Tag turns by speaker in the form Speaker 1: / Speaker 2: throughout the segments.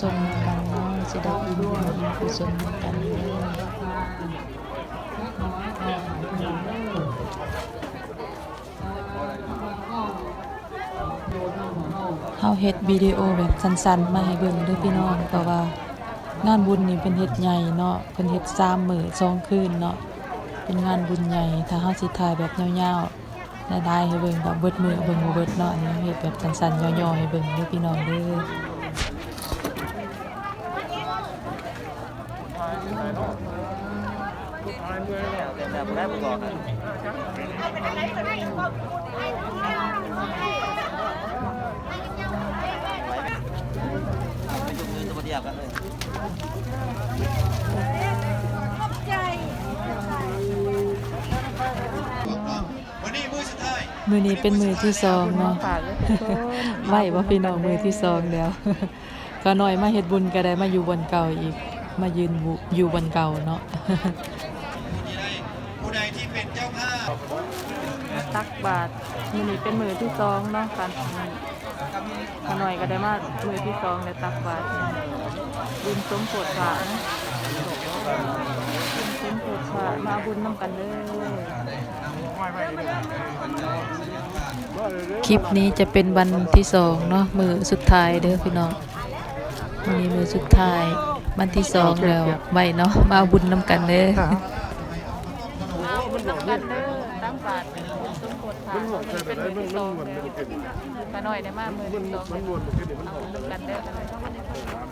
Speaker 1: ส่งกันเนาะสิได้อิ่มบุญกุศลกันเด้อเฮาเฮ็ดวิดีโอแบบสั้นๆมาให้เบิ่งเด้อพี่น้องเพราะว่างานบุญนี่เป็นเฮ็ดใหญ่เนาะเพิ่นเฮ็ด3มื้อ2คืนเนาะเป็นงานบุญใหญ่ถ้าเฮาสิถ่ายแบบยาวๆได้ได้ให้เบิ่งแบบเบิดมือเบิ่งบ่เบิดเนาะอันนี้เฮ็ดแบบสั้นๆย่อๆให้เบิ่งเด้อพี่น้องเด้อ
Speaker 2: แต่ผมได้ผมบอกนะไปจุ่มเงินตัวเดียวกันเลย
Speaker 3: วันนี้มือสุดท้าย
Speaker 1: มือนี้เป็นมือที่สองเนาะไหวว่าพี่น้องมือที่สองแล้ว ก็น้อยมาเฮ็ดบุญก็ได้มาอยู่บนเก่าอีก มายืนอยู่บนเก่าเนาะ
Speaker 4: ตักบาทมือนี้เป็นมือที่สองเนาะการขน่อยก็ได้มามือที่สองเลยตักบาทบุญสมโพธิผานะบุญสมโพธิผามาเอาบุญน้ำกันเลย
Speaker 1: คลิปนี้จะเป็นวันที่สองเนาะมือสุดท้ายเด้อพี่น้องวันนี้มือสุดท้ายวันที่สองแล้วไหวเนาะมาเอาบุญนำกันเด้อ
Speaker 4: มาเอาบุญน้ำกันเลยตักบาทบุญสมโพธิผานี้เป็นมือที่สองเลยขน่อยได้มากมือที่สองเลยเอาบุญน้ำกันเด้อ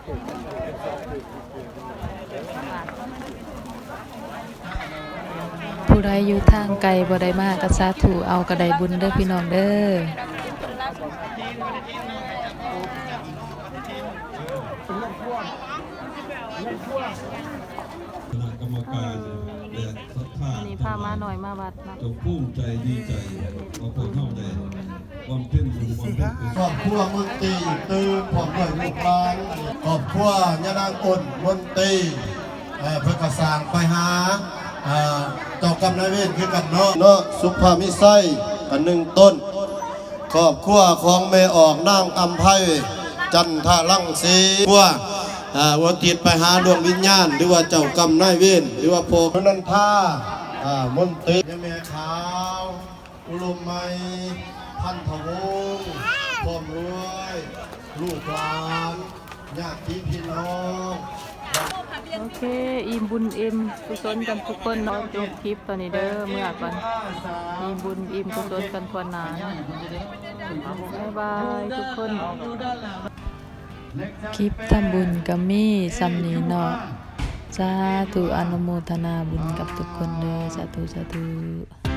Speaker 1: ผู้ใดอยู่ทางไกลบ่ได้มากก็สาธุเอาก็ไดบุญเด้อพี่น้องเด้อ
Speaker 5: คณะกรรมการ และศรัทธา
Speaker 4: อันนี้พามาหน่อยมาวัดเนาะ
Speaker 5: จงภูมิใจดีใจว่าพวกเข้าได้ความเพ่งบุญความเพ่งกุศ
Speaker 6: ครอบครัวมนตรีตื่นพร้อมด้วยลูกหลานครอบครัวยานางอ้นมนตรีเอ่อเพื่อกระสร้างไปหาเอ่อเจ้ากรรมนายเวรคือกันเนาะเนาะสุภามิไซกันหนึ่งต้น ครอบครัวของเมออกนางอัมไพจันทรังสีครัวอ่าวัติดไปหาดวงวิญญาณ หรือว่าเจ้ากรรมนายเวรหรือว่าโพกนันทา อ่ามนตรีแม่ขาว อุลมไมพันธวงศ์พร้อมรวย ลูกหลานญาติพี่น้อง
Speaker 4: โอเค อิ่มบุญอิ่มกุศลกันทุกคนเนาะจบคลิปตอนนี้เด้อเมื่อก่อนอิ่มบุญอิ่มกุศลกันทวนหนาเนาะบ๊ายบายทุกคน
Speaker 1: คลิปทำบุญก็มีซำนี้เนาะ สาธุอนุโมทนาบุญกับทุกคนเด้อสาธุสาธุ